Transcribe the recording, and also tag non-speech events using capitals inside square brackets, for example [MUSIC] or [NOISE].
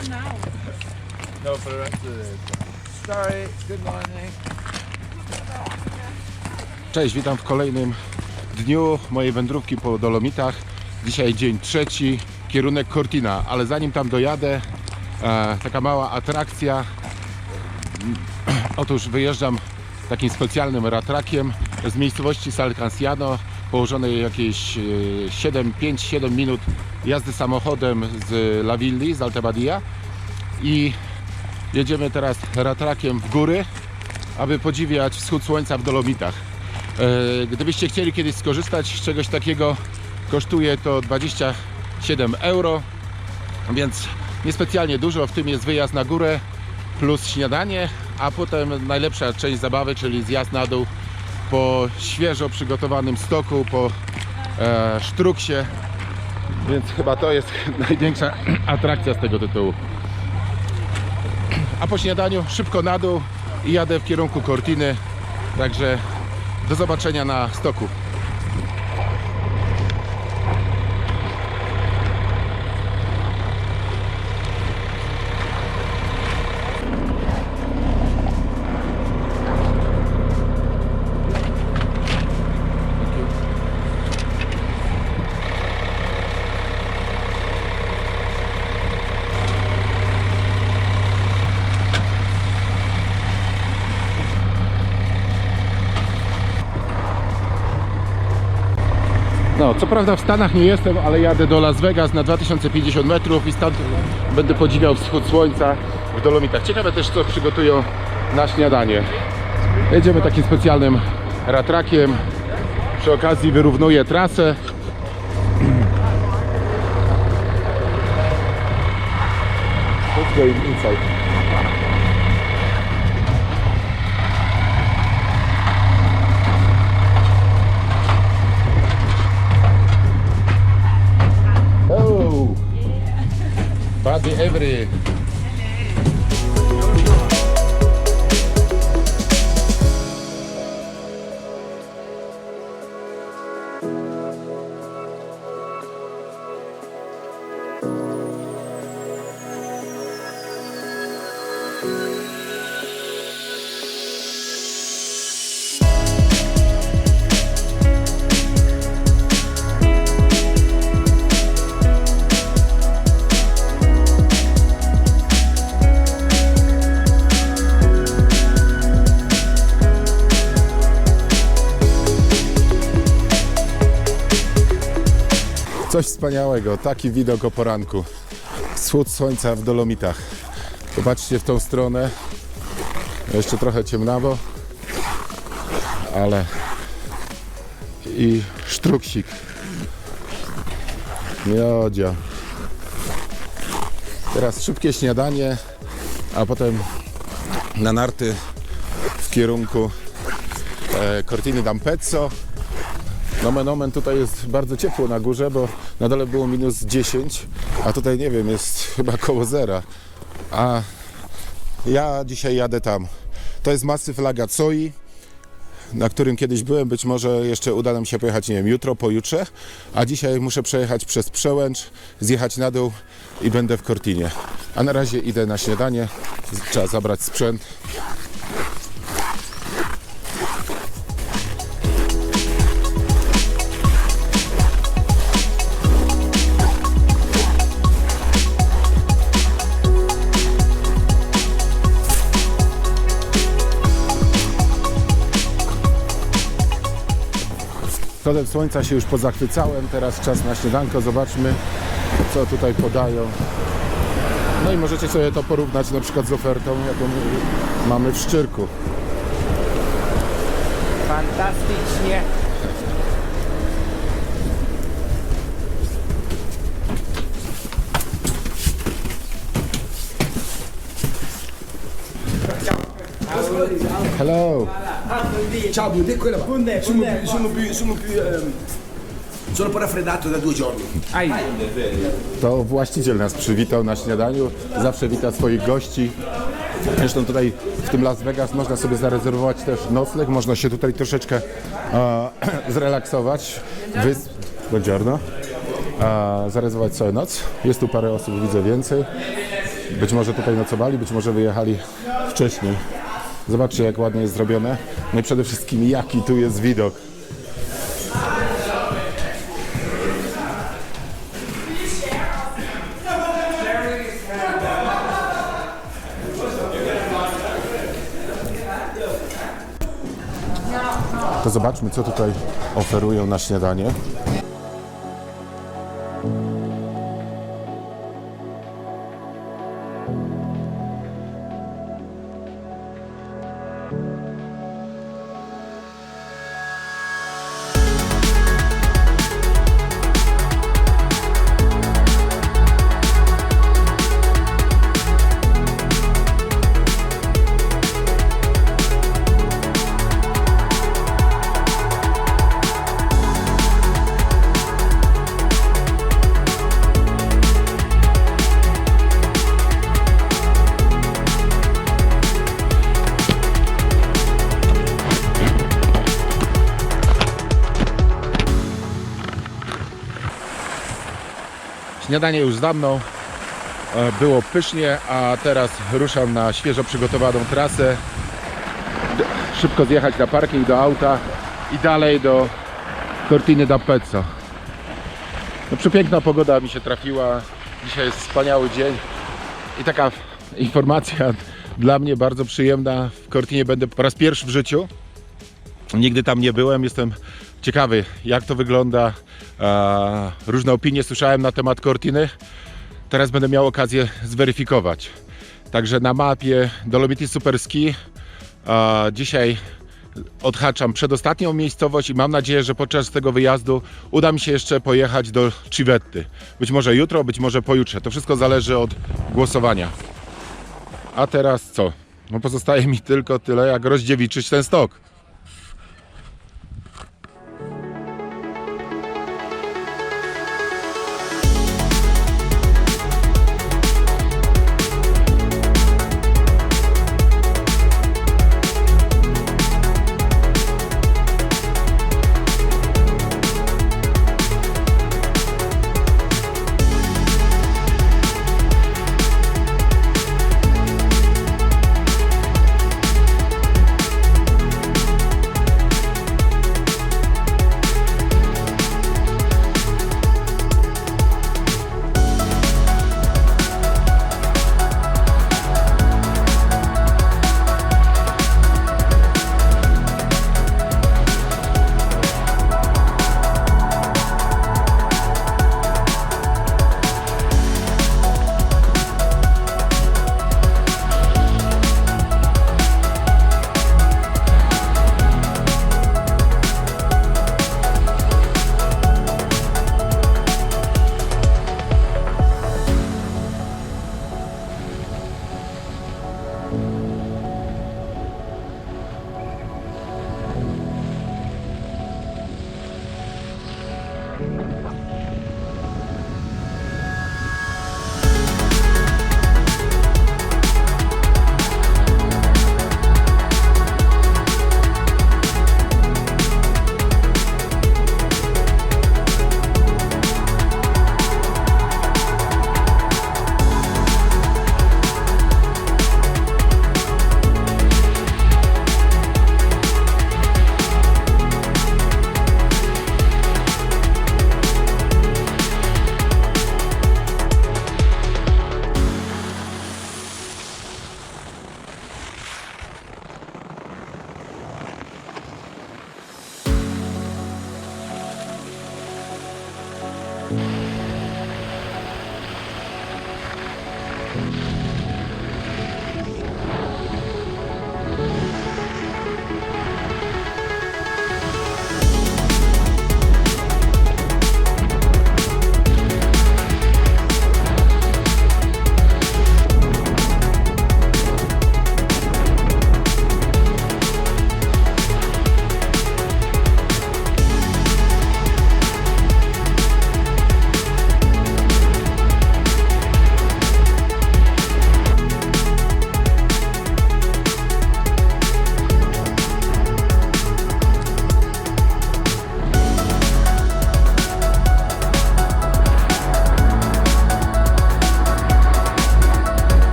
for now. No, for the rest of the Sorry, good morning. Cześć, witam w kolejnym dniu mojej wędrówki po Dolomitach. Dzisiaj dzień trzeci, kierunek Cortina, ale zanim tam dojadę, e, taka mała atrakcja. [CLEARS THROAT] Otóż wyjeżdżam takim specjalnym ratrakiem z miejscowości Salcanciano, położonej jakieś e, 7-5-7 minut jazdy samochodem z La Villi, z Altebadia i jedziemy teraz ratrakiem w góry, aby podziwiać wschód słońca w Dolomitach. E, Gdybyście chcieli kiedyś skorzystać z czegoś takiego, kosztuje to 27 euro, więc niespecjalnie dużo. W tym jest wyjazd na górę plus śniadanie, a potem najlepsza część zabawy, czyli zjazd na dół po świeżo przygotowanym stoku, po e, sztruksie. Więc chyba to jest największa [CLEARS THROAT] atrakcja z tego tytułu. A po śniadaniu szybko na dół i jadę w kierunku Cortiny. Także do zobaczenia na stoku. No, co prawda w Stanach nie jestem, ale jadę do Las Vegas na 2050 metrów i stąd będę podziwiał wschód słońca w Dolomitach. Ciekawe też, co przygotują na śniadanie. Jedziemy takim specjalnym ratrakiem. Przy okazji wyrównuję trasę. Let's go inside. every wspaniałego, taki widok o poranku. Wschód słońca w Dolomitach. Popatrzcie w tą stronę. Jeszcze trochę ciemnawo, ale i sztruksik. Miodzia. Teraz szybkie śniadanie, a potem na narty w kierunku e, d'Ampezzo. Nomen omen tutaj jest bardzo ciepło na górze, bo na dole było minus 10, a tutaj nie wiem, jest chyba koło zera. A ja dzisiaj jadę tam. To jest masyw Lagazzoi, na którym kiedyś byłem. Być może jeszcze uda nam się pojechać, nie wiem, jutro, pojutrze. A dzisiaj muszę przejechać przez Przełęcz, zjechać na dół i będę w Cortinie. A na razie idę na śniadanie. Trzeba zabrać sprzęt. Wschodem słońca się już pozachwycałem, teraz czas na śniadanko, zobaczmy co tutaj podają. No i możecie sobie to porównać na przykład z ofertą, jaką mamy w Szczyrku. Fantastycznie. Hello! Ciao, Bude, quella va. Sono, più, sono più, sono più, ehm, sono un po' raffreddato da due giorni. Aj, To właściciel nas przywitał na śniadaniu, zawsze wita swoich gości. Zresztą tutaj w tym Las Vegas można sobie zarezerwować też nocleg, można się tutaj troszeczkę e, [CLEARS THROAT] zrelaksować. Wys... Buongiorno. E, zarezerwować sobie noc. Jest tu parę osób, widzę więcej. Być może tutaj nocowali, być może wyjechali wcześniej. Zobaczcie, jak ładnie jest zrobione. No i przede wszystkim, jaki tu jest widok. To zobaczmy, co tutaj oferują na śniadanie. Śniadanie już za mną. E, Było pysznie, a teraz ruszam na świeżo przygotowaną trasę. Szybko zjechać na parking do auta i dalej do Cortiny d'Ampezzo. No, przepiękna pogoda mi się trafiła. Dzisiaj jest wspaniały dzień. I taka informacja dla mnie bardzo przyjemna. W Cortinie będę po raz pierwszy w życiu. Nigdy tam nie byłem, jestem ciekawy jak to wygląda. Różne opinie słyszałem na temat Cortiny. Teraz będę miał okazję zweryfikować. Także na mapie Dolomiti Super Ski e, dzisiaj odhaczam przedostatnią miejscowość i mam nadzieję, że podczas tego wyjazdu uda mi się jeszcze pojechać do Civetty. Być może jutro, być może pojutrze. To wszystko zależy od głosowania. A teraz co? No pozostaje mi tylko tyle, jak rozdziewiczyć ten stok. あっ!